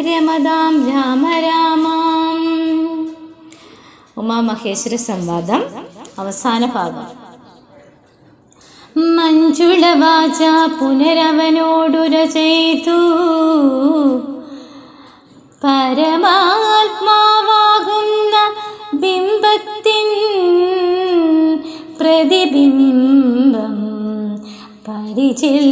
രമതാം രാമ രാമാം. ഉമാമഹേശ്വര സംവാദം അവസാന ഭാഗം. മഞ്ജുളവാച പുനരവനോടുര ചെയ്തു. പരമാത്മാവാകുന്ന ബിംബത്തിൻ പ്രതിബിംബം പരിചിൽ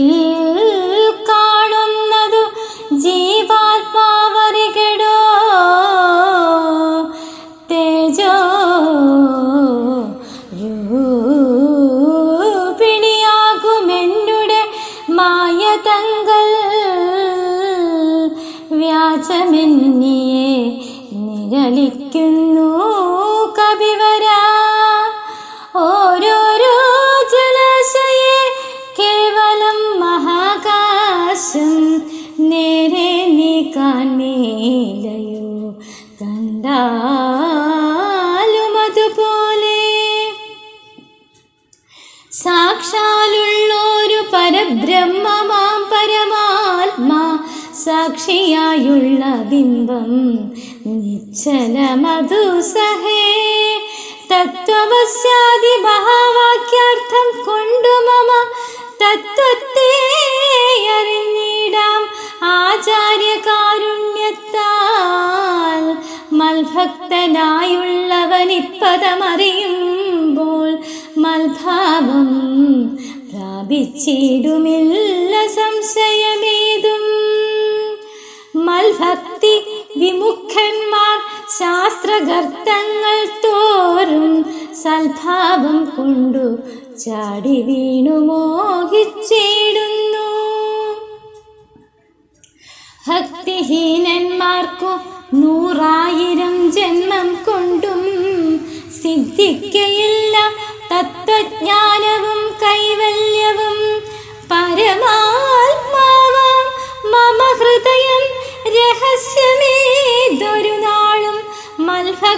നിരളിക്കുന്നു കവിവര. ഓരോരോ ജലാശയെ കേവലം മഹാകാശം നേരെ നീ കാണേലയോ കണ്ടാലും അതുപോലെ. സാക്ഷാലുള്ളൊരു പരബ്രഹ്മമാം പരമാത്മാ സാക്ഷിയായുള്ള ബിംബം നിശ്ചല മധു സഹേ തത്വമസ്യാദി മഹാവാക്യാർത്ഥം കൊണ്ടു മമ തത്വത്തെ അറിഞ്ഞിടാം ആചാര്യകാരുണ്യത്താൽ. മൽഭക്തനായുള്ളവനിപ്പതമറിയുമ്പോൾ മൽഭാവം പ്രാപിച്ചിടുമില്ല സംശയമേതും. മൽഭക്തി വിമുഖന്മാർ ശാസ്ത്രകർത്തങ്ങൾ തോറും സൽഭാവം കൊണ്ടു ചാടി വീണു മോഹിച്ചിടുന്നു. ഭക്തിഹീനന്മാർക്കു നൂറായിരം ജന്മം കൊണ്ടും സിദ്ധിക്കയില്ല തത്വജ്ഞാനവും കൈവല്യവും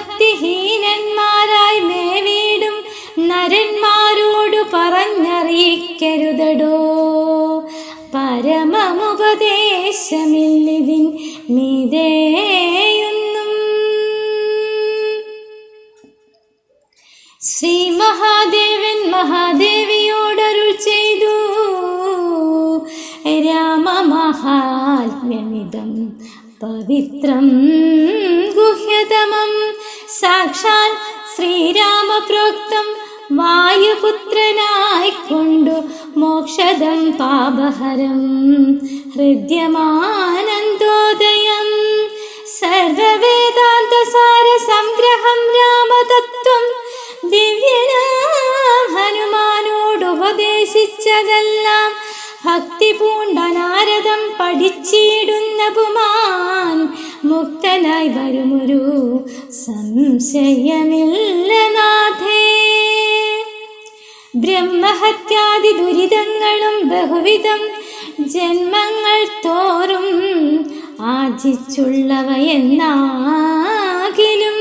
മൽഭക്തിഹീനന്മാരായി മേവീടും. നരന്മാരോടു പറഞ്ഞറിയിക്കരുതടോ. പരമമുപദേശമില്ലിതിൻ മീതേയൊന്നും. ശ്രീ മഹാദേവൻ മഹാദേവിയോടരുൾ ചെയ്തു. രാമമഹാത്മ്യമിതം പവിത്രം ഗുഹ്യതമം. സാക്ഷാൽ ശ്രീരാമപ്രോക്തം വായുപുത്രനായിക്കൊണ്ടു മോക്ഷദം പാപഹരം. ഹൃദ്യമാനന്ദോദയം. സർവവേദാന്തസാര സംഗ്രഹം രാമതത്വം. ദിവ്യനാം ഹനുമാനോടുപദേശിച്ചതെല്ലാം ഭക്തി പൂണ്ട നാരദം പഠിച്ചിടുന്ന പുമാൻ മുക്തനായി വരുമൊരു സംശയമില്ല നാഥേ. ബ്രഹ്മഹത്യാദി ദുരിതങ്ങളും ബഹുവിധം ജന്മങ്ങൾ തോറും ആചിച്ചുള്ളവയെന്നാകിലും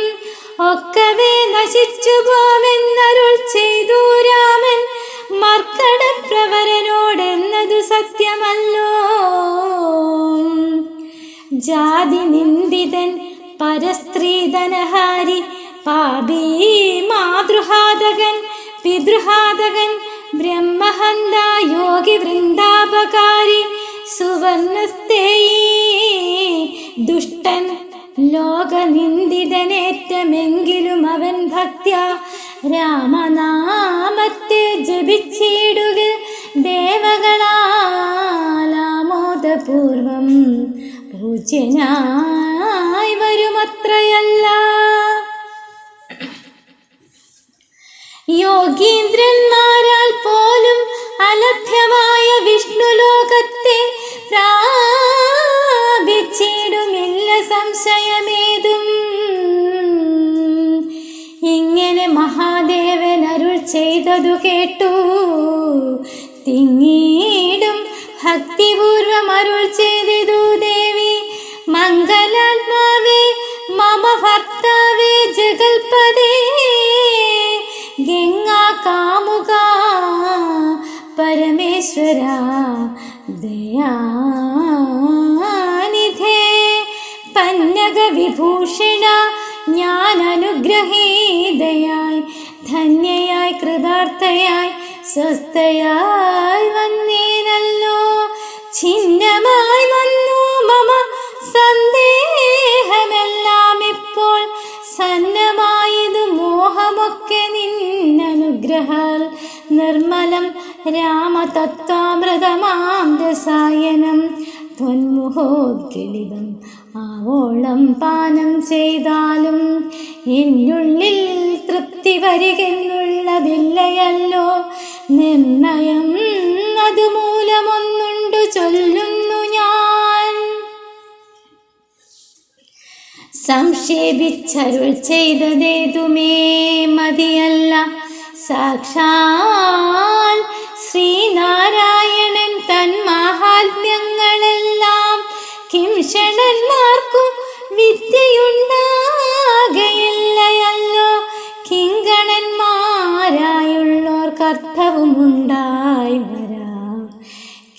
ഒക്കവേ നശിച്ചു പോമെന്നരുൾ ചെയ്തു രാമൻ മർക്കടപ്രവരനോടെന്നതു സത്യമല്ലോ. ജാതി നിന്ദിതൻ പരസ്ത്രീധനഹാരി പാപീ മാതൃഹാതകൻ പിതൃഹാതകൻ ബ്രഹ്മഹന്ത യോഗി വൃന്ദാപകാരി സുവർണസ്തേയി ദുഷ്ടൻ ലോകനിന്ദിതനേറ്റമെങ്കിലും അവൻ ഭക്ത്യ രാമനാമത്തെ ജപിച്ചിടുക. ദേവകളാലാമോദപൂർവം പൂജ്യനായി വരുമത്രയല്ല. യോഗീന്ദ്രന്മാരാൽ പോലും അലഭ്യമായ വിഷ്ണുലോകത്തെ പ്രാപിച്ചിടുമില്ല സംശയമേ. വിഷ്ണു ചെയ്തതു കേട്ടു. തിങ്ങീടും ഭക്തിപൂർവം അരുൾ ചെയ്തിതു ദേവി. മംഗലാത്മാവേ മമ ഭർത്താവേ ജഗൽപദേ ഗംഗാ കാമുക പരമേശ്വര ദയാനിധേ. പന്നക വിഭൂഷണ ഞാൻ അനുഗ്രഹീതയായി ധന്യയായി കൃതാർത്ഥയായി സ്വസ്ഥയായി വന്നേനല്ലോ. ഛിന്നമായി വന്നു മമ സന്ദേഹമെല്ലാം ഇപ്പോൾ സന്നമായതു മോഹമൊക്കെ നിന്നനുഗ്രഹാൽ. നിർമ്മലം രാമതത്വാമൃതമാം രസായനം ത്വന്മുഖോദ്ഗളിതം ആവോളം പാനം ചെയ്താലും എന്നുള്ളിൽ തൃപ്തി വരികെന്നുള്ളതില്ലയല്ലോ. നിർണയം അതുമൂലമൊന്നുണ്ടു ചൊല്ലുന്നു ഞാൻ. സംക്ഷേപിച്ചരുൾ ചെയ്തതേതുമേ മതിയല്ല. സാക്ഷാൽ ശ്രീനാരായണൻ വിദ്യയുണ്ടാകയില്ലയല്ലോ. കിങ്കണന്മാരായുള്ളോർ കർത്തവുമുണ്ടായി വരാം.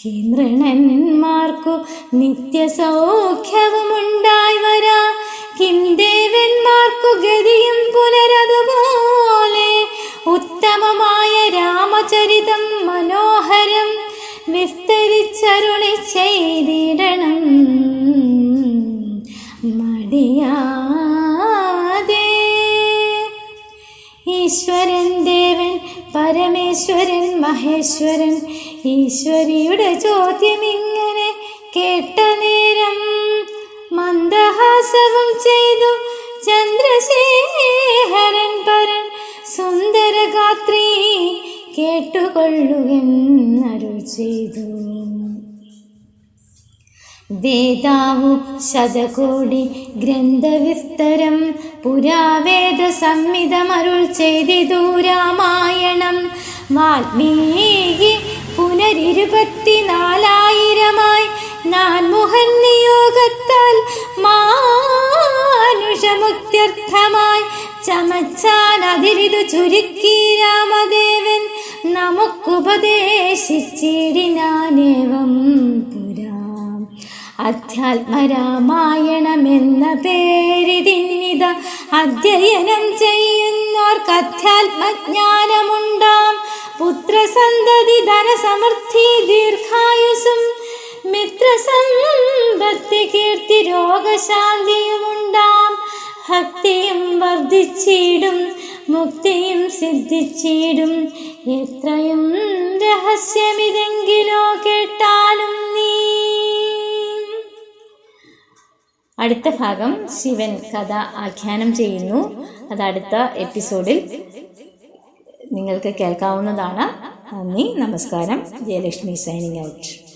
നിത്യസൗഖ്യവും നിത്യസൗഖ്യവുമുണ്ടായി വരാ. കിം ദേവന്മാർക്കു ഗതിയും പുനരതുപോലെ ഉത്തമമായ രാമചരിതം മനോഹരം വിസ്തരിച്ചരുളി ചെയ്തിടണം. മടിയാതെ. ഈശ്വരൻ ദേവൻ പരമേശ്വരൻ മഹേശ്വരൻ ഈശ്വരിയുടെ ചോദ്യം ഇങ്ങനെ കേട്ട നേരം മന്ദഹാസവും ചെയ്തു ചന്ദ്രശേഖരൻ പരൻ സുന്ദരഗാത്രി കേട്ടുകൊള്ളുകെന്നരുൾ ചെയ്തു. വേദാവു ശതകോടി ഗ്രന്ഥവിസ്തരം പുരാവേദ സംഹിതമരുൾ ചെയ്തിതു രാമായണം. വാൽമീകി പുനരിരുപത്തിനാലായിരമായി നാൻമുഖൻ നിയോഗത്താൽ മാനുഷമുക്തിയർത്ഥമായി ചമച്ചാൻ അതിരിതു ചുരുക്കി രാമദേവൻ. നമുക്കുപദേശിച്ചിടിനാനേവം അധ്യാത്മരാമായണമെന്ന പേരിതിന്നിത അധ്യയനം ചെയ്യുന്നവർക്ക് അധ്യാത്മജ്ഞാനമുണ്ടാം പുത്രസന്തതി ധനസമൃദ്ധി ദീർഘായുസും മിത്രസമ്പത്തി കീർത്തി രോഗശാന്തിയുമുണ്ടാം. ഭക്തിയും വർദ്ധിച്ചിടും മുക്തിയും സിദ്ധിച്ചിടും. എത്രയും രഹസ്യമിതെങ്കിലോ അടുത്ത ഭാഗം ശിവൻ കഥ ആഖ്യാനം ചെയ്യുന്നു. അത് അടുത്ത എപ്പിസോഡിൽ നിങ്ങൾക്ക് കേൾക്കാവുന്നതാണ്. നന്ദി നമസ്കാരം. Jayalakshmi signing out.